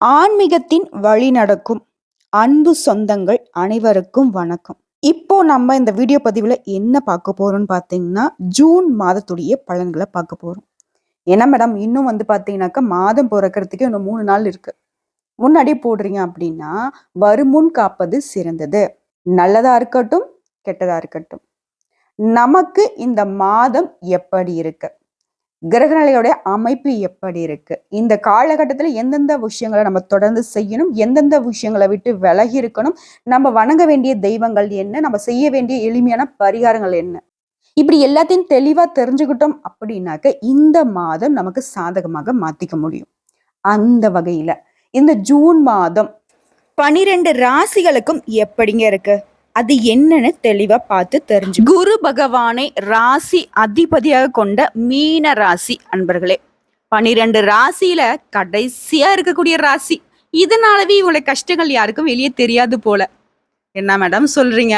ஆன்மீகத்தின் வழி நடக்கும் அன்பு சொந்தங்கள் அனைவருக்கும் வணக்கம். இப்போ நம்ம இந்த வீடியோ பதிவில் என்ன பார்க்க போறோம்னு பார்த்தீங்கன்னா ஜூன் மாதத்துடைய பலன்களை பார்க்க போறோம். ஏன்னா மேடம் இன்னும் வந்து பார்த்தீங்கன்னாக்கா மாதம் பிறக்கிறதுக்கு இன்னும் மூணு நாள் இருக்கு. முன்னாடி போடுறீங்க அப்படின்னா வருமுன் காப்பது சிறந்தது. நல்லதா இருக்கட்டும் கெட்டதா இருக்கட்டும். நமக்கு இந்த மாதம் எப்படி இருக்கு? கிரகநிலையோட அமைப்பு எப்படி இருக்கு? இந்த காலகட்டத்தில் எந்தெந்த விஷயங்களை நம்ம தொடர்ந்து செய்யணும்? எந்தெந்த விஷயங்களை விட்டு விலகி இருக்கணும்? நம்ம வணங்க வேண்டிய தெய்வங்கள் என்ன? நம்ம செய்ய வேண்டிய எளிமையான பரிகாரங்கள் என்ன? இப்படி எல்லாத்தையும் தெளிவா தெரிஞ்சுக்கிட்டோம் அப்படின்னாக்க இந்த மாதம் நமக்கு சாதகமாக மாத்திக்க முடியும். அந்த வகையில இந்த ஜூன் மாதம் பனிரெண்டு ராசிகளுக்கும் எப்படிங்க இருக்கு? அது என்னன்னு தெளிவா பார்த்து தெரிஞ்சு குரு பகவானை ராசி அதிபதியாக கொண்ட மீன ராசி அன்பர்களே பனிரெண்டு ராசியில கடைசியா இருக்கக்கூடிய ராசி. இதனாலவே இவங்களுடைய கஷ்டங்கள் யாருக்கும் வெளியே தெரியாது போல. என்ன மேடம் சொல்றீங்க?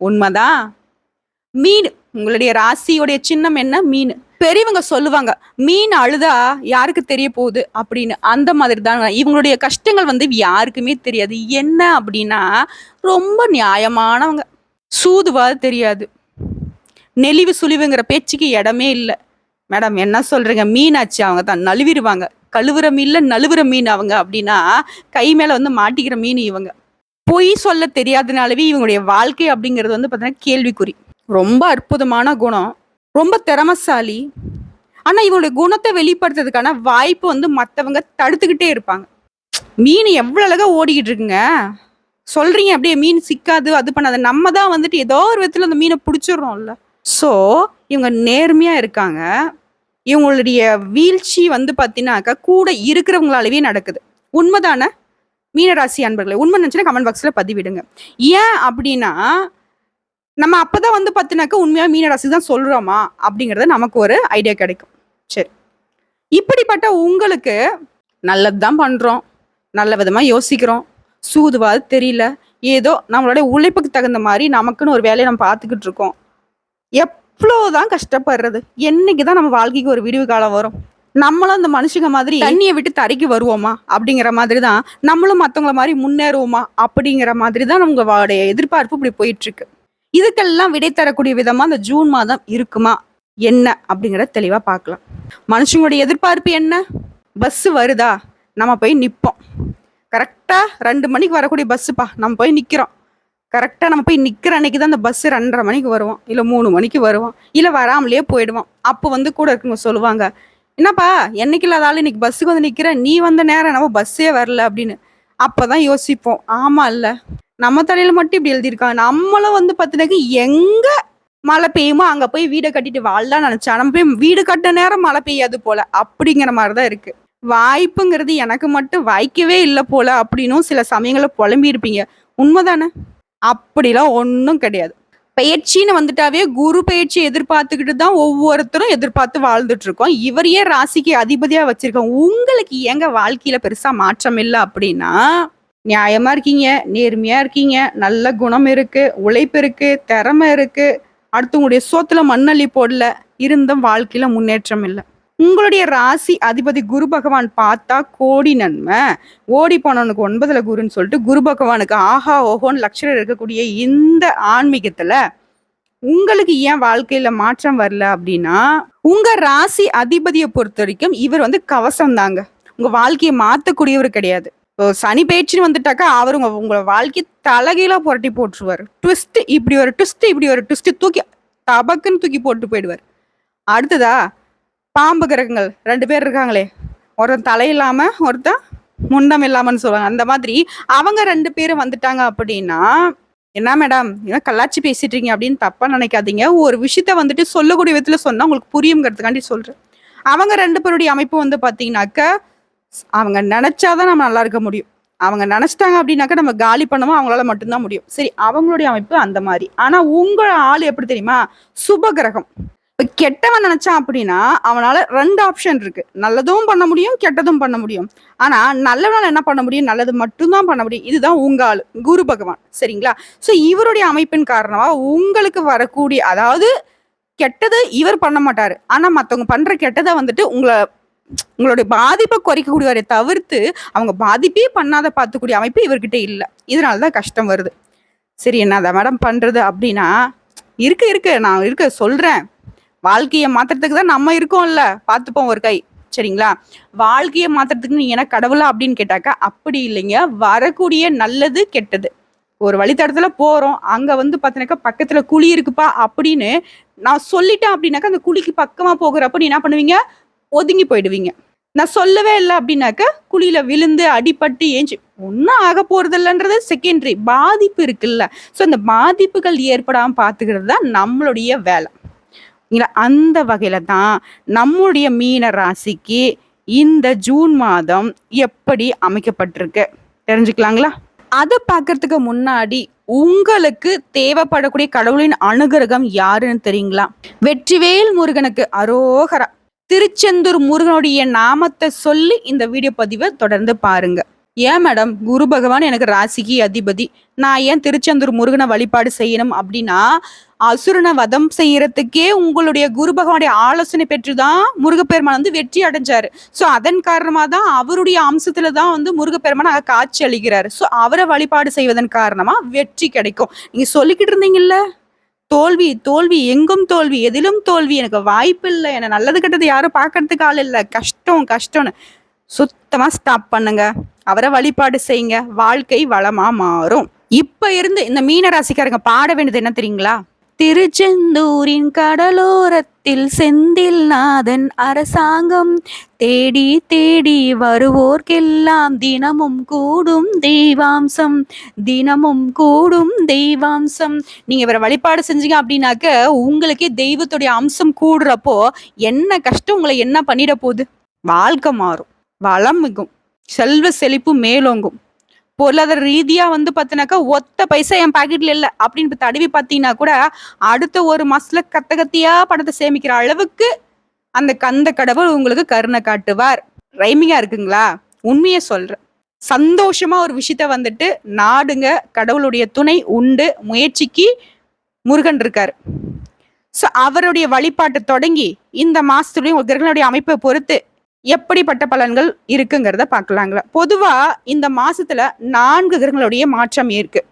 உண்மைதான். மீன் உங்களுடைய ராசியுடைய சின்னம் என்ன? மீன். பெரியவங்க சொல்லுவாங்க மீன் அழுதா யாருக்கு தெரிய போகுது? அப்படின்னு. அந்த மாதிரி தாங்க இவங்களுடைய கஷ்டங்கள் வந்து யாருக்குமே தெரியாது. என்ன அப்படின்னா ரொம்ப நியாயமானவங்க. சூதுவாது தெரியாது. நெளிவு சுழிவுங்கிற பேச்சுக்கு இடமே இல்லை. மேடம் என்ன சொல்றீங்க? மீனாச்சு அவங்க தான். நழுவிடுவாங்க. கழுவுற மீன்ல நழுவுற மீன் அவங்க அப்படின்னா கை மேல வந்து மாட்டிக்கிற மீன் இவங்க. பொய் சொல்ல தெரியாதனாலவே இவங்களுடைய வாழ்க்கை அப்படிங்கிறது வந்து பார்த்தீங்கன்னா கேள்விக்குறி. ரொம்ப அற்புதமான குணம். ரொம்ப திறமசாலி. ஆனால் இவங்களுடைய குணத்தை வெளிப்படுத்துறதுக்கான வாய்ப்பு வந்து மற்றவங்க தடுத்துக்கிட்டே இருப்பாங்க. மீன் எவ்வளோ அழகாக ஓடிக்கிட்டு இருக்குங்க. சொல்கிறீங்க அப்படியே மீன் சிக்காது அது பண்ணாது. நம்ம தான் வந்துட்டு ஏதோ ஒரு விதத்தில் அந்த மீனை பிடிச்சிடுறோம்ல. ஸோ இவங்க நேர்மையாக இருக்காங்க. இவங்களுடைய வீழ்ச்சி வந்து பார்த்தீங்கன்னாக்கா கூட இருக்கிறவங்களாலவே நடக்குது. உண்மைதானே? மீனராசி அன்பர்களே உண்மை நினச்சுன்னா கமெண்ட் பாக்ஸில் பதிவிடுங்க. ஏன் அப்படின்னா நம்ம அப்பதான் வந்து பார்த்தினாக்கா உண்மையாக மீனராசி தான் சொல்கிறோமா அப்படிங்கிறது நமக்கு ஒரு ஐடியா கிடைக்கும். சரி. இப்படிப்பட்ட உங்களுக்கு நல்லது தான் பண்ணுறோம் நல்ல விதமாக யோசிக்கிறோம். சூதுவாது தெரியல. ஏதோ நம்மளுடைய உழைப்புக்கு தகுந்த மாதிரி நமக்குன்னு ஒரு வேலையை நம்ம பார்த்துக்கிட்டு இருக்கோம். எவ்வளோதான் கஷ்டப்படுறது. என்னைக்கு தான் நம்ம வாழ்க்கைக்கு ஒரு விடிவு காலம் வரும். நம்மளும் அந்த மனுஷங்க மாதிரி தண்ணியை விட்டு தரைக்கு வருவோமா அப்படிங்கிற மாதிரி தான் நம்மளும் மற்றவங்கள மாதிரி முன்னேறுவோமா அப்படிங்கிற மாதிரி தான் நம்மளுடைய எதிர்பார்ப்பு இப்படி போயிட்டுருக்கு இதுக்கெல்லாம் விடை தரக்கூடிய விதமா அந்த ஜூன் மாதம் இருக்குமா? என்ன? அப்படிங்கிறத தெளிவா பார்க்கலாம். மனுஷங்களுடைய எதிர்பார்ப்பு என்ன? பஸ் வருதா? நம்ம போய் நிற்போம் கரெக்டா ரெண்டு மணிக்கு வரக்கூடிய பஸ்ஸுப்பா நம்ம போய் நிற்கிறோம் கரெக்டாக நம்ம போய் நிற்கிற அன்னைக்கு தான் அந்த பஸ்ஸு ரெண்டரை மணிக்கு வருவோம். இல்லை மூணு மணிக்கு வருவோம். இல்லை வராமலே போயிடுவோம். அப்போ வந்து கூட இருக்கவங்க சொல்லுவாங்க என்னப்பா என்னைக்கு இல்லாத ஆள்? இன்னைக்கு பஸ்ஸுக்கு வந்து நிற்கிற நீ வந்த நேரம் நம்ம பஸ்ஸே வரல அப்படின்னு. அப்போ தான் யோசிப்போம். ஆமாம் இல்லை. நம்ம தலையில மட்டும் இப்படி எழுதியிருக்காங்க நம்மளும் வந்து பார்த்தினாக்க எங்க மழை பெய்யுமோ அங்க போய் வீடை கட்டிட்டு வாழலாம் நினைச்சா நம்ம போய் வீடு கட்ட நேரம் மழை பெய்யாது போல அப்படிங்கிற மாதிரிதான் இருக்கு. வாய்ப்புங்கிறது எனக்கு மட்டும் வாய்க்கவே இல்லை போல அப்படின்னும் சில சமயங்களில் புலம்பி இருப்பீங்க உண்மைதானே? அப்படிலாம் ஒன்றும் கிடையாது. பயிற்சின்னு வந்துட்டாவே குரு பயிற்சி எதிர்பார்த்துக்கிட்டு தான் ஒவ்வொருத்தரும் எதிர்பார்த்து வாழ்ந்துட்டு இருக்கோம். இவரையே ராசிக்கு அதிபதியா வச்சிருக்கோம். உங்களுக்கு எங்க வாழ்க்கையில பெருசா மாற்றம் இல்லை அப்படின்னா நியாயமா இருக்கீங்க நேர்மையா இருக்கீங்க நல்ல குணம் இருக்கு உழைப்பு இருக்கு திறமை இருக்கு. அடுத்தவங்களுடைய சோத்துல மண்ணள்ளி போடல இருந்தும் வாழ்க்கையில முன்னேற்றம் இல்லை. உங்களுடைய ராசி அதிபதி குரு பகவான் பார்த்தா கோடி நன்மை. ஓடி போனவனுக்கு ஒன்பதுல குருன்னு சொல்லிட்டு குரு பகவானுக்கு ஆஹா ஓஹோன்னு லட்சணம் இருக்கக்கூடிய இந்த ஆன்மீகத்துல உங்களுக்கு ஏன் வாழ்க்கையில மாற்றம் வரல அப்படின்னா உங்க ராசி அதிபதியை பொறுத்த வரைக்கும் இவர் வந்து கவசம் தாங்க. உங்க வாழ்க்கையை மாத்தக்கூடியவர் கிடையாது. இப்போ சனி பேச்சுன்னு வந்துட்டாக்கா அவர் உங்க உங்களை வாழ்க்கை தலகையில புரட்டி போட்டுருவார். ட்விஸ்ட் இப்படி ஒரு ட்விஸ்ட் இப்படி ஒரு ட்விஸ்ட் தூக்கி தபக்குன்னு தூக்கி போட்டு போயிடுவார். அடுத்ததா பாம்பு கிரகங்கள். ரெண்டு பேர் இருக்காங்களே. ஒருத்தன் தலையில்லாம ஒருத்தன் முண்டம் இல்லாமன்னு சொல்லுவாங்க. அந்த மாதிரி அவங்க ரெண்டு பேரும் வந்துட்டாங்க அப்படின்னா என்ன மேடம் ஏன் கல்லாச்சி இருக்கீங்க அப்படின்னு தப்பா நினைக்காதீங்க. ஒரு விஷயத்த வந்துட்டு சொல்லக்கூடிய விதத்துல சொன்னா உங்களுக்கு புரியுங்கிறதுக்காண்டி சொல்றேன். அவங்க ரெண்டு பேருடைய அமைப்பு வந்து பாத்தீங்கன்னாக்க அவங்க நினைச்சாதான் நம்ம நல்லா இருக்க முடியும். அவங்க நினைச்சிட்டாங்க அப்படின்னாக்கா நம்ம காலி பண்ணவும் அவங்களால மட்டும்தான் முடியும். சரி அவங்களுடைய அமைப்பு அந்த மாதிரி. ஆனா உங்க ஆள் எப்படி தெரியுமா? சுப கிரகம் இப்போ கெட்டவன் நினைச்சான் அப்படின்னா அவனால ரெண்டு ஆப்ஷன் இருக்கு. நல்லதும் பண்ண முடியும் கெட்டதும் பண்ண முடியும். ஆனா நல்லவனால என்ன பண்ண முடியும்? நல்லது மட்டும்தான் பண்ண முடியும். இதுதான் உங்க ஆள் குரு பகவான். சரிங்களா? ஸோ இவருடைய அமைப்பின் காரணமா உங்களுக்கு வரக்கூடிய அதாவது கெட்டது இவர் பண்ண மாட்டாரு. ஆனா மத்தவங்க பண்ற கெட்டதை வந்துட்டு உங்களை உங்களுடைய பாதிப்பை குறைக்கக்கூடியவரை தவிர்த்து அவங்க பாதிப்பே பண்ணாத பார்த்துக்கூடிய அமைப்பு இவர்கிட்ட இல்லை. இதனால தான் கஷ்டம் வருது. சரி என்ன அதை மேடம் பண்ணுறது அப்படின்னா இருக்க இருக்கு நான் இருக்க சொல்கிறேன் வாழ்க்கையை மாற்றுறதுக்கு தான் நம்ம இருக்கோம்ல. பார்த்துப்போம் ஒரு கை. சரிங்களா? வாழ்க்கையை மாற்றுறதுக்கு நீ என்ன கடவுளா அப்படின்னு கேட்டாக்கா அப்படி இல்லைங்க. வரக்கூடிய நல்லது கெட்டது. ஒரு வழித்தடத்துல போறோம். அங்க வந்து பாத்தீங்கன்னாக்கா பக்கத்துல குழி இருக்குப்பா அப்படின்னு நான் சொல்லிட்டேன் அப்படின்னாக்கா அந்த குழிக்கு பக்கமா போகிறப்ப நீ என்ன பண்ணுவீங்க? ஒதுங்கி போயிடுவீங்க. நான் சொல்லவே இல்லை அப்படின்னாக்கா குழியில விழுந்து அடிபட்டு ஏஞ்சி ஒன்றும் ஆக போறது இல்லைன்றது செகண்டரி பாதிப்பு இருக்குல்ல. ஸோ அந்த பாதிப்புகள் ஏற்படாமல் பார்த்துக்கிறது தான் நம்மளுடைய வேலை. அந்த வகையில தான் நம்முடைய மீன ராசிக்கு இந்த ஜூன் மாதம் எப்படி அமைக்கப்பட்டிருக்கு. தெரிஞ்சுக்கலாங்களா? அதை பார்க்கறதுக்கு முன்னாடி உங்களுக்கு தேவைப்படக்கூடிய கடவுளின் அனுகிரகம் யாருன்னு தெரியுங்களா? வெற்றிவேல் முருகனுக்கு அரோகரா. திருச்செந்தூர் முருகனுடைய நாமத்தை சொல்லி இந்த வீடியோ பதிவை தொடர்ந்து பாருங்க. ஏன் மேடம் குரு பகவான் எனக்கு ராசிக்கு அதிபதி. நான் ஏன் திருச்செந்தூர் முருகனை வழிபாடு செய்யணும் அப்படின்னா அசுரனை வதம் செய்யறதுக்கே உங்களுடைய குரு பகவானுடைய ஆலோசனை பெற்றுதான் முருகப்பெருமான் வந்து வெற்றி அடைஞ்சாரு. ஸோ அதன் காரணமாக தான் அவருடைய அம்சத்துல தான் வந்து முருகப்பெருமான் அங்கே காட்சி அளிக்கிறாரு. ஸோ அவரை வழிபாடு செய்வதன் காரணமா வெற்றி கிடைக்கும். நீங்க சொல்லிக்கிட்டு இருந்தீங்கல்ல? தோல்வி தோல்வி எங்கும் தோல்வி எதிலும் தோல்வி எனக்கு வாய்ப்பு இல்லை. என்னை நல்லது கெட்டது யாரும் பார்க்கறதுக்கு ஆள் இல்லை. கஷ்டம் கஷ்டம்னு சுத்தமாக ஸ்டாப் பண்ணுங்க. அவரை வழிபாடு செய்யுங்க. வாழ்க்கை வளமாக மாறும். இப்போ இருந்து இந்த மீன ராசிக்காரங்க பாட வேண்டியது என்ன தெரியுங்களா? திருச்செந்தூரின் கடலோரத்தில் செந்தில் நாதன் அரசாங்கம். தேடி தேடி வருவோர்க்கெல்லாம் தினமும் கூடும் தெய்வாம்சம். தினமும் கூடும் தெய்வாம்சம். நீங்க இவரை வழிபாடு செஞ்சீங்க அப்படின்னாக்க உங்களுக்கே தெய்வத்துடைய அம்சம் கூடுறப்போ என்ன கஷ்டம் உங்களை என்ன பண்ணிட போகுது? வாழ்க்கை மாறும். வளம் மிகும். செல்வ செழிப்பு மேலோங்கும். பொருளாதார ரீதியாக வந்து பார்த்தினாக்கா ஒத்த பைசா என் பாக்கெட்ல இல்லை. அப்படின்னு தடவி பார்த்தீங்கன்னா கூட அடுத்த ஒரு மாசத்துல கத்த கத்தியா பணத்தை சேமிக்கிற அளவுக்கு அந்த கந்த கடவுள் உங்களுக்கு கருணை காட்டுவார். ரைமிங்கா இருக்குங்களா? உண்மையை சொல்றேன். சந்தோஷமா ஒரு விஷயத்த வந்துட்டு நாடுங்க. கடவுளுடைய துணை உண்டு. முயற்சிக்கு முருகன் இருக்கார். ஸோ அவருடைய வழிபாட்டை தொடங்கி இந்த மாசத்துலயும் கிரகங்களுடைய அமைப்பை பொறுத்து எப்படிப்பட்ட பலன்கள் இருக்குங்கிறத பார்க்கலாங்களா? பொதுவா இந்த மாசத்துல நான்கு கிரகங்களுடைய மாற்றம் இருக்கு.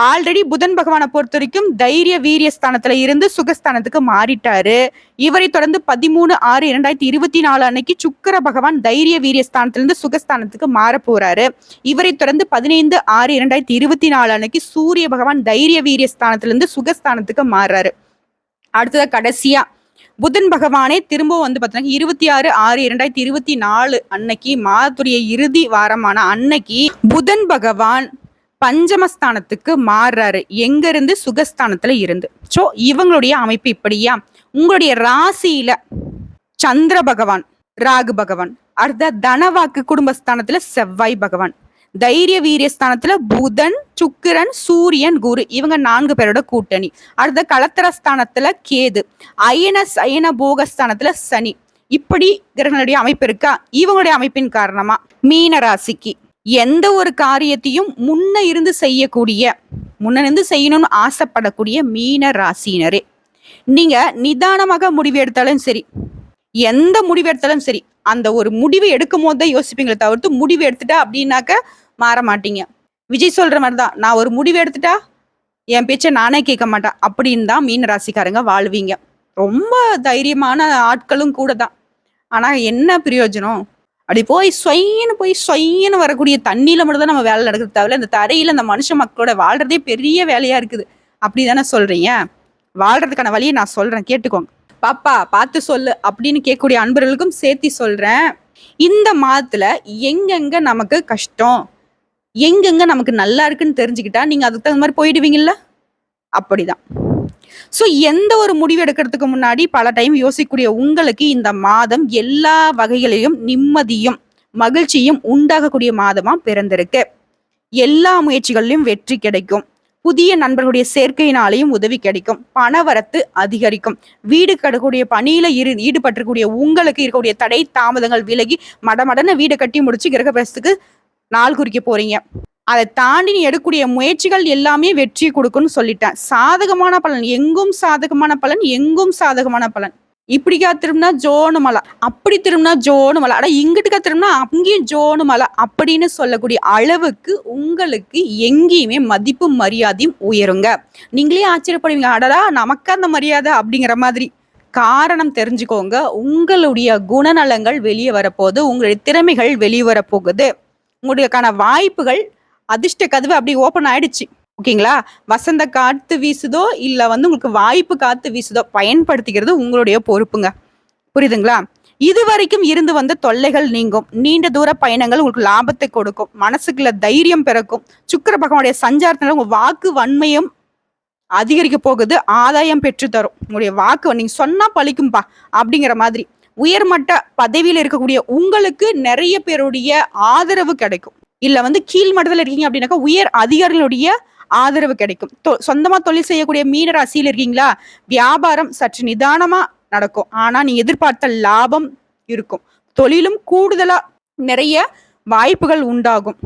ஆல்ரெடி புதன் பகவானை பொறுத்த வரைக்கும் தைரிய வீரிய ஸ்தானத்துல இருந்து சுகஸ்தானத்துக்கு மாறிட்டாரு. இவரை தொடர்ந்து பதிமூணு ஆறு இரண்டாயிரத்தி இருபத்தி நாலு அன்னைக்கு சுக்கர பகவான் தைரிய வீரிய ஸ்தானத்திலிருந்து சுகஸ்தானத்துக்கு மாற போறாரு. இவரை தொடர்ந்து பதினைந்து ஆறு இரண்டாயிரத்தி இருபத்தி நாலு அன்னைக்கு சூரிய பகவான் தைரிய வீரிய ஸ்தானத்திலிருந்து சுகஸ்தானத்துக்கு மாறுறாரு. அடுத்ததா கடைசியா புதன் பகவானே திரும்பவும் வந்து பார்த்தீங்கன்னா இருபத்தி ஆறு ஆறு இரண்டாயிரத்தி இருபத்தி நாலு அன்னைக்கு மாதத்துடைய இறுதி வாரமான அன்னைக்கு புதன் பகவான் பஞ்சமஸ்தானத்துக்கு மாறுறாரு. எங்கிருந்து? சுகஸ்தானத்துல இருந்து. ஸோ இவங்களுடைய அமைப்பு இப்படியா? உங்களுடைய ராசியில சந்திர பகவான் ராகு பகவான் அடுத்த தனவாக்கு குடும்பஸ்தானத்துல செவ்வாய் பகவான். தைரிய வீரியஸ்தானத்துல புதன் சுக்கிரன் சூரியன் குரு இவங்க நான்கு பேரோட கூட்டணி. அடுத்த கலத்திரஸ்தானத்துல கேது. அயன சயன போகஸ்தானத்துல சனி. இப்படி கிரகங்களுடைய அமைப்பு இருக்கா? இவங்களுடைய அமைப்பின் காரணமா மீன ராசிக்கு. எந்த ஒரு காரியத்தையும் முன்ன இருந்து செய்யக்கூடிய முன்ன இருந்து செய்யணும்னு ஆசைப்படக்கூடிய மீன ராசினரே நீங்க நிதானமாக முடிவு எடுத்தாலும் சரி எந்த முடிவு எடுத்தாலும் சரி அந்த ஒரு முடிவு எடுக்கும் போது தான் யோசிப்பீங்களே தவிர்த்து முடிவு எடுத்துட்டா அப்படின்னாக்க மாற மாட்டீங்க. விஜய் சொல்ற மாதிரி தான் நான் ஒரு முடிவு எடுத்துட்டா என் பேச்சை நானே கேட்க மாட்டேன். அப்படின்னு தான் மீன ராசிக்காரங்க வாழ்வீங்க. ரொம்ப தைரியமான ஆட்களும் கூட தான். ஆனால் என்ன பிரயோஜனம்? அப்படி போய் சொயின்னு போய் சொயின்னு வரக்கூடிய தண்ணியில் மட்டும் தான் நம்ம வேலை நடக்கிறது தவிர இந்த தரையில் இந்த மனுஷ மக்களோட வாழ்றதே பெரிய வேலையாக இருக்குது. அப்படி தானே சொல்கிறீங்க வாழ்கிறதுக்கான வழியை நான் சொல்கிறேன் கேட்டுக்கோங்க. பாப்பா பார்த்து சொல்லு அப்படின்னு கேட்கக்கூடிய அன்பர்களுக்கும் சேர்த்தி சொல்கிறேன் இந்த மாதத்தில் எங்கெங்கே நமக்கு கஷ்டம்? எங்கெங்க நமக்கு நல்லா இருக்குன்னு தெரிஞ்சுக்கிட்டா நீங்க அதுக்கு தகுந்த மாதிரி போயிடுவீங்கல்ல? அப்படிதான். ஸோ எந்த ஒரு முடிவு எடுக்கிறதுக்கு முன்னாடி பல டைம் யோசிக்கக்கூடிய உங்களுக்கு இந்த மாதம் எல்லா வகைகளிலும் நிம்மதியும் மகிழ்ச்சியும் உண்டாகக்கூடிய மாதமா பிறந்திருக்கு. எல்லா முயற்சிகளிலும் வெற்றி கிடைக்கும். புதிய நண்பர்களுடைய சேர்க்கையினாலையும் உதவி கிடைக்கும். பணவரத்து அதிகரிக்கும். வீடு கட்டக்கூடிய பணியில இரு ஈடுபட்டிருக்கக்கூடிய உங்களுக்கு இருக்கக்கூடிய தடை தாமதங்கள் விலகி மடமடன வீடு கட்டி முடிச்சு கிரகப்பிரசத்துக்கு நாள் குறிக்க போறீங்க. அதை தாண்டி நீ எடுக்கக்கூடிய முயற்சிகள் எல்லாமே வெற்றி கொடுக்கும்னு சொல்லிட்டேன். சாதகமான பலன். எங்கும் சாதகமான பலன் எங்கும் சாதகமான பலன். இப்படிக்கா திரும்பினா ஜோனு மலை. அப்படி திரும்பினா ஜோனு மலை. ஆனால் இங்கிட்டுக்கா திரும்பினா அங்கேயும் ஜோனு மலை அப்படின்னு சொல்லக்கூடிய அளவுக்கு உங்களுக்கு எங்கேயுமே மதிப்பு மரியாதையும் உயருங்க. நீங்களே ஆச்சரியப்படுவீங்க. அடடா நமக்கு அந்த மரியாதை அப்படிங்கிற மாதிரி. காரணம் தெரிஞ்சுக்கோங்க. உங்களுடைய குணநலங்கள் வெளியே வரப்போகுது. உங்களுடைய திறமைகள் வெளியே வரப்போகுது. உங்களுக்கான வாய்ப்புகள் அதிர்ஷ்ட கதவு அப்படி ஓப்பன் ஆயிடுச்சு. ஓகேங்களா? வசந்த காத்து வீசுதோ இல்லை வந்து உங்களுக்கு வாய்ப்பு காத்து வீசுதோ பயன்படுத்திக்கிறது உங்களுடைய பொறுப்புங்க. புரியுதுங்களா? இது வரைக்கும் இருந்து வந்த தொல்லைகள் நீங்கும். நீண்ட தூர பயணங்கள் உங்களுக்கு லாபத்தை கொடுக்கும். மனசுக்குள்ள தைரியம் பிறக்கும். சுக்கர பகவானுடைய சஞ்சாரத்தினால உங்க வாக்கு வன்மையும் அதிகரிக்க போகுது. ஆதாயம் பெற்று தரும். உங்களுடைய வாக்கு நீங்க சொன்னா பழிக்கும்பா அப்படிங்கிற மாதிரி. உயர்மட்ட பதவியில் இருக்கக்கூடிய உங்களுக்கு நிறைய பேருடைய ஆதரவு கிடைக்கும். இல்ல வந்து கீழ் மட்டத்தில் இருக்கீங்க அப்படின்னாக்கா உயர் அதிகாரிகளுடைய ஆதரவு கிடைக்கும். சொந்தமா தொழில் செய்யக்கூடிய மீன ராசியில் இருக்கீங்களா? வியாபாரம் சற்று நிதானமா நடக்கும். ஆனா நீ எதிர்பார்த்த லாபம் இருக்கும். தொழிலும் கூடுதலா நிறைய வாய்ப்புகள் உண்டாகும்.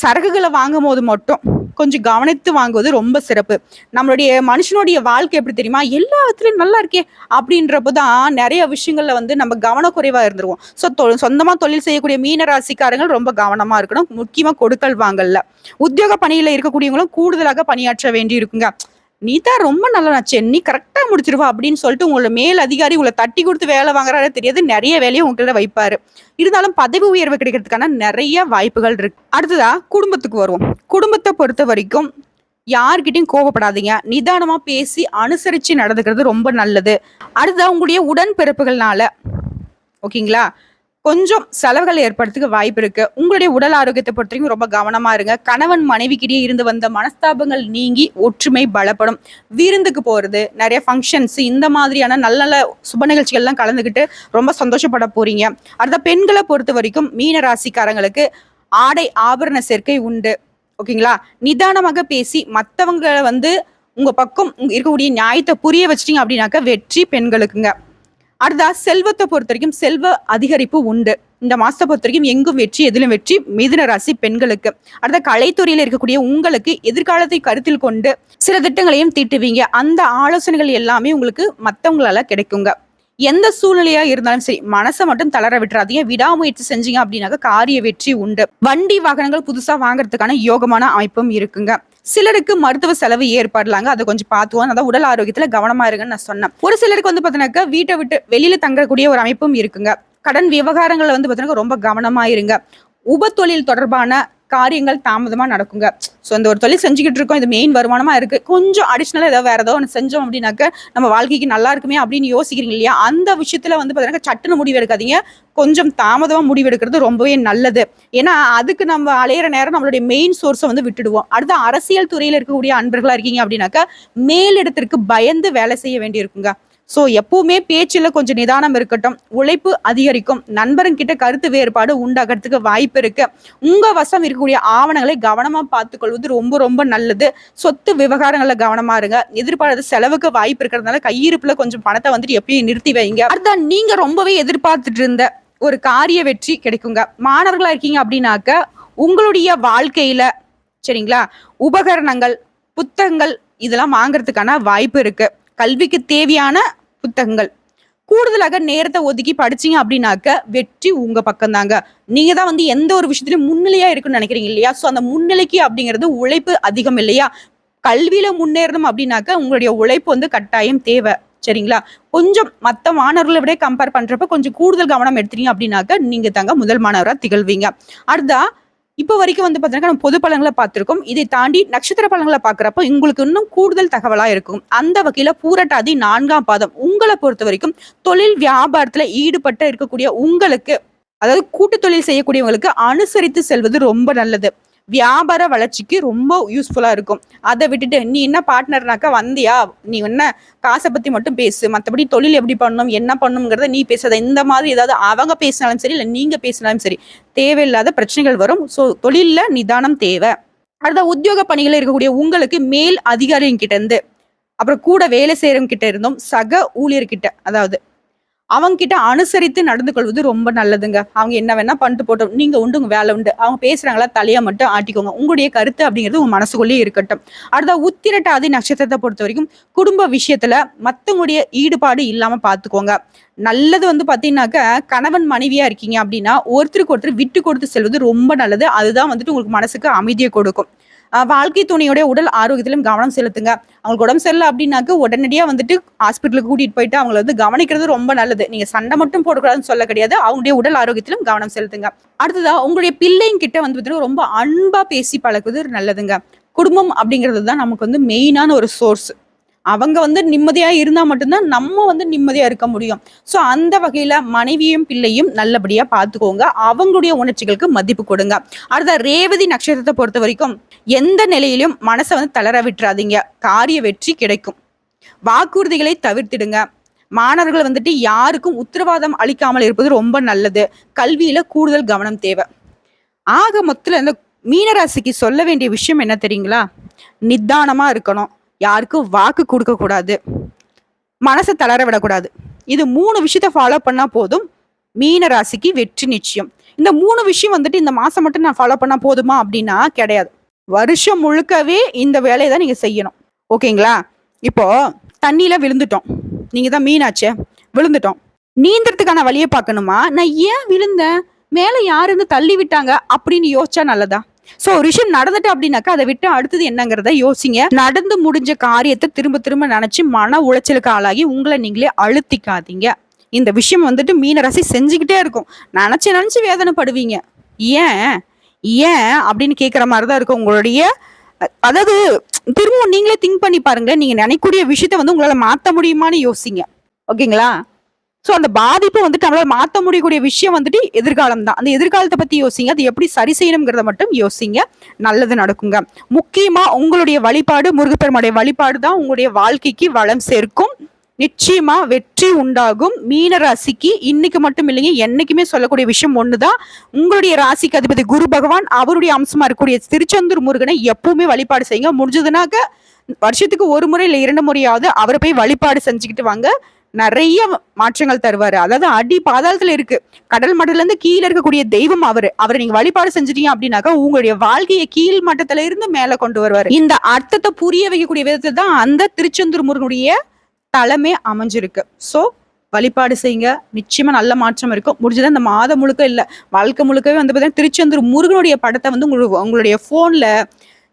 சரக்குகளை வாங்கும் போது மட்டும் கொஞ்சம் கவனித்து வாங்குவது ரொம்ப சிறப்பு. நம்மளுடைய மனுஷனுடைய வாழ்க்கை எப்படி தெரியுமா? எல்லா இடத்துலையும் நல்லா இருக்கே அப்படின்றப்ப தான் நிறைய விஷயங்களில் வந்து நம்ம கவனக்குறைவாக இருந்துருவோம். ஸோ சொந்தமாக தொழில் செய்யக்கூடிய மீன ராசிக்காரங்க ரொம்ப கவனமாக இருக்கணும். முக்கியமாக கொடுக்கல் வாங்கல உத்தியோக பணியில் இருக்கக்கூடியவங்களும் கூடுதலாக பணியாற்ற வேண்டி இருக்குங்க நீ தான் ரொம்ப நல்லா நீ கரெக்டாக முடிச்சிருவா அப்படின்னு சொல்லிட்டு உங்களை மேல் அதிகாரி உங்களை தட்டி கொடுத்து வேலை வாங்குறாரு தெரியாது நிறைய வேலையை உங்கள்கிட்ட வைப்பாரு. இருந்தாலும் பதவி உயர்வு கிடைக்கிறதுக்கான நிறைய வாய்ப்புகள் இருக்கு. அடுத்ததா குடும்பத்துக்கு வருவோம். குடும்பத்தை பொறுத்த வரைக்கும் யார்கிட்டையும் கோவப்படாதீங்க. நிதானமா பேசி அனுசரிச்சு நடந்துக்கிறது ரொம்ப நல்லது. அடுத்ததா உங்களுடைய உடன்பிறப்புகள்னால. ஓகேங்களா? கொஞ்சம் செலவுகள் ஏற்படுறதுக்கு வாய்ப்பு இருக்கு. உங்களுடைய உடல் ஆரோக்கியத்தை பொறுத்தவரைக்கும் ரொம்ப கவனமா இருங்க. கணவன் மனைவிக்கிட்டே இருந்து வந்த மனஸ்தாபங்கள் நீங்கி ஒற்றுமை பலப்படும். விருந்துக்கு போறது நிறைய ஃபங்க்ஷன்ஸ் இந்த மாதிரியான நல்ல நல்ல சுப நிகழ்ச்சிகள்லாம் கலந்துக்கிட்டு ரொம்ப சந்தோஷப்பட போறீங்க. அடுத்த பெண்களை பொறுத்த வரைக்கும் மீன ராசிக்காரங்களுக்கு ஆடை ஆபரண சேர்க்கை உண்டு. ஓகேங்களா நிதானமாக பேசி மற்றவங்களை வந்து உங்க பக்கம் இருக்கக்கூடிய நியாயத்தை புரிய வச்சிட்டீங்க அப்படின்னாக்க வெற்றி பெண்களுக்குங்க. அடுத்தா செல்வத்தை பொறுத்த வரைக்கும் செல்வ அதிகரிப்பு உண்டு. இந்த மாசத்தை பொறுத்த வரைக்கும் எங்கும் வெற்றி எதிலும் வெற்றி மிதுன ராசி பெண்களுக்கு. அடுத்த கலைத்துறையில் இருக்கக்கூடிய உங்களுக்கு எதிர்காலத்தை கருத்தில் கொண்டு சில திட்டங்களையும் தீட்டுவீங்க. அந்த ஆலோசனைகள் எல்லாமே உங்களுக்கு மற்றவங்களால கிடைக்குங்க. எந்த சூழ்நிலையா இருந்தாலும் சரி மனசை மட்டும் தளர விட்டுறாதீங்க. விடாமுயற்சி செஞ்சீங்க அப்படின்னாக்க காரிய வெற்றி உண்டு. வண்டி வாகனங்கள் புதுசா வாங்குறதுக்கான யோகமான அமைப்பும் இருக்குங்க. சிலருக்கு மருத்துவ செலவு ஏற்படலாங்க. அதை கொஞ்சம் பார்த்துவோம் அதான் உடல் ஆரோக்கியத்துல கவனமா இருங்கன்னு நான் சொன்னேன். ஒரு சிலருக்கு வந்து பாத்தீங்கன்னாக்கா வீட்டை விட்டு வெளியில தங்கக்கூடிய ஒரு அமைப்பும் இருக்குங்க. கடன் விவகாரங்களில் வந்து பாத்தீங்கன்னா ரொம்ப கவனமா இருங்க. உபத்தொழில் தொடர்பான காரியங்கள் தாமதமாக நடக்குங்க. ஸோ இந்த ஒரு தொழில் செஞ்சுக்கிட்டு இருக்கோம் இது மெயின் வருமானமாக இருக்குது கொஞ்சம் அடிஷ்னலாக ஏதாவது வேறு ஏதோ ஒன்று செஞ்சோம் அப்படின்னாக்க நம்ம வாழ்க்கைக்கு நல்லா இருக்குமே அப்படின்னு யோசிக்கிறீங்க இல்லையா? அந்த விஷயத்தில் வந்து பார்த்தீங்கன்னா சட்டுன்னு முடிவு எடுக்காதீங்க. கொஞ்சம் தாமதமாக முடிவெடுக்கிறது ரொம்பவே நல்லது. ஏன்னா அதுக்கு நம்ம அலையிற நேரம் நம்மளுடைய மெயின் சோர்ஸை வந்து விட்டுடுவோம். அடுத்து அரசியல் துறையில் இருக்கக்கூடிய அன்பர்களாக இருக்கீங்க அப்படின்னாக்கா மேலிடத்திற்கு பயந்து வேலை செய்ய வேண்டியிருக்குங்க. ஸோ எப்பவுமே பேச்சில் கொஞ்சம் நிதானம் இருக்கட்டும். உழைப்பு அதிகரிக்கும். நண்பருங்கிட்ட கருத்து வேறுபாடு உண்டாகிறதுக்கு வாய்ப்பு இருக்கு. உங்க வசம் இருக்கக்கூடிய ஆவணங்களை கவனமா பார்த்துக்கொள்வது ரொம்ப ரொம்ப நல்லது. சொத்து விவகாரங்களில் கவனமா இருங்க. எதிர்பாராத செலவுக்கு வாய்ப்பு இருக்கிறதுனால கையிருப்புல கொஞ்சம் பணத்தை வந்துட்டு எப்பயும் நிறுத்தி வைங்க. அடுத்த நீங்க ரொம்பவே எதிர்பார்த்துட்டு இருந்த ஒரு காரிய வெற்றி கிடைக்குங்க. மாணவர்களா இருக்கீங்க அப்படின்னாக்க உங்களுடைய வாழ்க்கையில சரிங்களா? உபகரணங்கள் புத்தகங்கள் இதெல்லாம் வாங்குறதுக்கான வாய்ப்பு இருக்குது கல்விக்கு தேவையான புத்தகங்கள். கூடுதலாக நேரத்தை ஒதுக்கி படிச்சீங்க அப்படின்னாக்க வெற்றி உங்க பக்கம் தாங்க நீங்க தான் வந்து எந்த ஒரு விஷயத்திலும் முன்னிலையா இருக்குன்னு நினைக்கிறீங்க இல்லையா? ஸோ அந்த முன்னிலைக்கு அப்படிங்கிறது உழைப்பு அதிகம் இல்லையா? கல்வியில முன்னேறணும் அப்படின்னாக்க உங்களுடைய உழைப்பு வந்து கட்டாயம் தேவை. சரிங்களா? கொஞ்சம் மற்ற மாணவர்களை விட கம்பேர் பண்றப்ப கொஞ்சம் கூடுதல் கவனம் எடுத்தீங்க அப்படின்னாக்க நீங்க தாங்க முதல் மாணவராக திகழ்வீங்க. அடுத்தா இப்போ வரைக்கும் வந்து பார்த்தீங்கன்னா நம்ம பொது பழங்களை பார்த்துருக்கோம். இதை தாண்டி நட்சத்திர பழங்களை பார்க்குறப்ப உங்களுக்கு இன்னும் கூடுதல் தகவலாக இருக்கும். அந்த வகையில் பூரட்டாதி நான்காம் பாதம் உங்களை பொறுத்த வரைக்கும் தொழில் வியாபாரத்தில் ஈடுபட்டு இருக்கக்கூடிய உங்களுக்கு அதாவது கூட்டு தொழில் செய்யக்கூடியவங்களுக்கு அனுசரித்து செல்வது ரொம்ப நல்லது. வியாபார வளர்ச்சிக்கு ரொம்ப யூஸ்ஃபுல்லாக இருக்கும். அதை விட்டுட்டு நீ என்ன பார்ட்னர்னாக்கா வந்தியா? நீ என்ன காசை பற்றி மட்டும் பேசு. மற்றபடி தொழில் எப்படி பண்ணணும்? என்ன பண்ணணுங்கிறத நீ பேசாத இந்த மாதிரி ஏதாவது அவங்க பேசினாலும் சரி இல்லை நீங்கள் பேசினாலும் சரி தேவையில்லாத பிரச்சனைகள் வரும். ஸோ தொழிலில் நிதானம் தேவை. அடுத்த உத்தியோக பணிகளில் இருக்கக்கூடிய உங்களுக்கு மேல் அதிகாரிகிட்ட இருந்து அப்புறம் கூட வேலை செய்கிறவங்க கிட்ட இருந்தும் சக ஊழியர்கிட்ட அதாவது அவங்க கிட்ட அனுசரித்து நடந்து கொள்வது ரொம்ப நல்லதுங்க. அவங்க என்ன வேணா பண்ணிட்டு போட்டோம் நீங்க உண்டு உங்க வேலை உண்டு. அவங்க பேசுறாங்களா தலையா மட்டும் ஆட்டிக்கோங்க. உங்களுடைய கருத்து அப்படிங்கிறது உங்க மனசுக்குள்ளேயே இருக்கட்டும். அடுத்த உத்திரட்டாதி நட்சத்திரத்தை பொறுத்த வரைக்கும் குடும்ப விஷயத்துல மத்தவங்களுடைய ஈடுபாடு இல்லாம பாத்துக்கோங்க. நல்லது வந்து பாத்தீங்கன்னாக்க கணவன் மனைவியா இருக்கீங்க அப்படின்னா ஒருத்தருக்கு ஒருத்தர் விட்டு கொடுத்து செல்வது ரொம்ப நல்லது. அதுதான் வந்துட்டு உங்களுக்கு மனசுக்கு அமைதியை கொடுக்கும். வாழ்க்கை துணையோட உடல் ஆரோக்கியத்திலும் கவனம் செலுத்துங்க. அவங்களுக்கு உடம்பு சரியில்லை அப்படின்னாக்க உடனடியாக வந்துட்டு ஹாஸ்பிட்டலுக்கு கூட்டிகிட்டு போயிட்டு அவங்கள வந்து கவனிக்கிறது ரொம்ப நல்லது. நீங்கள் சண்டை மட்டும் போடக்கூடாதுன்னு சொல்ல கிடையாது. அவங்களுடைய உடல் ஆரோக்கியத்திலும் கவனம் செலுத்துங்க. அடுத்ததாக உங்களுடைய பிள்ளைங்க கிட்ட வந்து பார்த்தீங்கன்னா ரொம்ப அன்பாக பேசி பழகுவது நல்லதுங்க. குடும்பம் அப்படிங்கிறது தான் நமக்கு வந்து மெயினான ஒரு சோர்ஸ் அவங்க வந்து நிம்மதியாக இருந்தால் மட்டும்தான் நம்ம வந்து நிம்மதியாக இருக்க முடியும். ஸோ அந்த வகையில் மனைவியும் பிள்ளையும் நல்லபடியாக பார்த்துக்கோங்க அவங்களுடைய உணர்ச்சிகளுக்கு மதிப்பு கொடுங்க. அடுத்த ரேவதி நட்சத்திரத்தை பொறுத்த வரைக்கும் எந்த நிலையிலும் மனசை வந்து தளர விட்டுறாதீங்க. காரிய வெற்றி கிடைக்கும். வாக்குறுதிகளை தவிர்த்திடுங்க. மாணவர்கள் வந்துட்டு யாருக்கும் உத்தரவாதம் அளிக்காமல் இருப்பது ரொம்ப நல்லது. கல்வியில் கூடுதல் கவனம் தேவை. ஆக மொத்தத்தில் இந்த மீனராசிக்கு சொல்ல வேண்டிய விஷயம் என்ன தெரியுங்களா? நிதானமாக இருக்கணும். யாருக்கும் வாக்கு கொடுக்கக்கூடாது மனசை தளர விடக்கூடாது. இது மூணு விஷயத்த ஃபாலோ பண்ணால் போதும். மீன ராசிக்கு வெற்றி நிச்சயம். இந்த மூணு விஷயம் வந்துட்டு இந்த மாதம் மட்டும் நான் ஃபாலோ பண்ணால் போதுமா அப்படின்னா கிடையாது. வருஷம் முழுக்கவே இந்த வேலையை தான் நீங்கள் செய்யணும். ஓகேங்களா? இப்போ தண்ணியில் விழுந்துட்டோம். நீங்கள் தான் மீனாச்சே. விழுந்துட்டோம். நீந்தறதுக்கான வழியை பார்க்கணுமா? நான் ஏன் விழுந்தேன்? மேலே யாருன்னு தள்ளி விட்டாங்க? அப்படின்னு யோசிச்சா நல்லதா? சோ ஒரு விஷயம் நடந்துட்டு அப்படின்னாக்கா அதை விட்டு அடுத்தது என்னங்கிறத யோசிங்க. நடந்து முடிஞ்ச காரியத்தை திரும்ப திரும்ப நினைச்சு மன உளைச்சலுக்கு ஆளாகி உங்களை நீங்களே அழுத்திக்காதீங்க. இந்த விஷயம் வந்துட்டு மீனராசி செஞ்சுக்கிட்டே இருக்கும். நினைச்சு நினைச்சு வேதனைப்படுவீங்க. ஏன்? ஏன்? அப்படின்னு கேட்குற மாதிரி தான் இருக்கும் உங்களுடைய அதாவது திரும்பவும் நீங்களே திங்க் பண்ணி பாருங்களேன். நீங்கள் நினைக்கக்கூடிய விஷயத்த வந்து உங்களால் மாற்ற முடியுமான்னு யோசிங்க. ஓகேங்களா? ஸோ அந்த பாதிப்பை வந்துட்டு நம்மளால் மாற்ற முடியக்கூடிய விஷயம் வந்துட்டு எதிர்காலம் தான் அந்த எதிர்காலத்தை பற்றி யோசிங்க. அது எப்படி சரி செய்யணுங்கிறத மட்டும் யோசிங்க. நல்லது நடக்குங்க. முக்கியமாக உங்களுடைய வழிபாடு முருகப்பெருமாடைய வழிபாடு தான் உங்களுடைய வாழ்க்கைக்கு வளம் சேர்க்கும். நிச்சயமா வெற்றி உண்டாகும். மீன ராசிக்கு இன்னைக்கு மட்டும் இல்லைங்க என்னைக்குமே சொல்லக்கூடிய விஷயம் ஒண்ணுதான். உங்களுடைய ராசிக்கு அதிபதி குரு பகவான் அவருடைய அம்சமா இருக்கக்கூடிய திருச்செந்தூர் முருகனை எப்பவுமே வழிபாடு செய்யுங்க. முடிஞ்சதுனாக்க வருஷத்துக்கு ஒரு முறை இல்லை இரண்டு முறையாவது அவரை போய் வழிபாடு செஞ்சுக்கிட்டு வாங்க. நிறைய மாற்றங்கள் தருவாரு. அதாவது அடி பாதாளத்துல இருக்கு. கடல் மட்டத்துல இருந்து கீழே இருக்கக்கூடிய தெய்வம் அவரு. அவரை நீங்க வழிபாடு செஞ்சுட்டீங்க அப்படின்னாக்கா உங்களுடைய வாழ்க்கையை கீழ் மட்டத்துல இருந்து மேல கொண்டு வருவாரு. இந்த அர்த்தத்தை புரிய வைக்கக்கூடிய விதத்துல தான் அந்த திருச்செந்தூர் முருகனுடைய தலைமை அமைஞ்சிருக்கு. சோ வழிபாடு செய்யுங்க. நிச்சயமா நல்ல மாற்றம் இருக்கும். முடிஞ்சது இந்த மாதம் முழுக்க இல்ல. வாழ்க்கை முழுக்கவே வந்து பார்த்தீங்கன்னா திருச்செந்தூர் முருகனுடைய படத்தை வந்து உங்களுக்கு உங்களுடைய போன்ல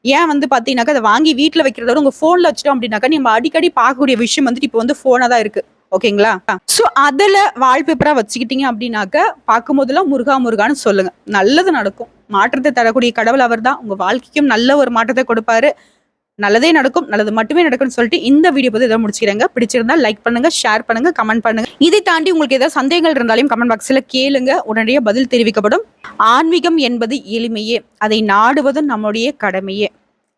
ஏன் வந்து பாத்தீங்கன்னாக்கா அதை வாங்கி வீட்டுல வைக்கிறதோட விட உங்க போன்ல வச்சிட்டோம் அப்படின்னாக்கா நம்ம அடிக்கடி பார்க்கக்கூடிய விஷயம் வந்துட்டு இப்போ வந்து போனா தான் இருக்கு. ஓகேங்களா? ஸோ அதில் வால்பேப்பராக வச்சுக்கிட்டீங்க அப்படின்னாக்க பார்க்கும்போதெல்லாம் முருகா முருகான்னு சொல்லுங்க. நல்லது நடக்கும். மாற்றத்தை தரக்கூடிய கடவுள் அவர் தான் உங்கள் வாழ்க்கைக்கும் நல்ல ஒரு மாற்றத்தை கொடுப்பாரு. நல்லதே நடக்கும் நல்லது மட்டுமே நடக்கும்னு சொல்லிட்டு இந்த வீடியோ பற்றி இதை முடிச்சுக்கிறேங்க. பிடிச்சிருந்தா லைக் பண்ணுங்க ஷேர் பண்ணுங்க கமெண்ட் பண்ணுங்க. இதை தாண்டி உங்களுக்கு ஏதாவது சந்தேகங்கள் இருந்தாலும் கமெண்ட் பாக்ஸில் கேளுங்க. உடனடியாக பதில் தெரிவிக்கப்படும். ஆன்மீகம் என்பது எளிமையே. அதை நாடுவதும் நம்மளுடைய கடமையே.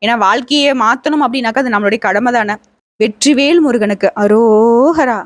ஏன்னா வாழ்க்கையை மாற்றணும் அப்படின்னாக்கா அது நம்மளுடைய கடமை தானே வெற்றிவேல் முருகனுக்கு அரோஹரா.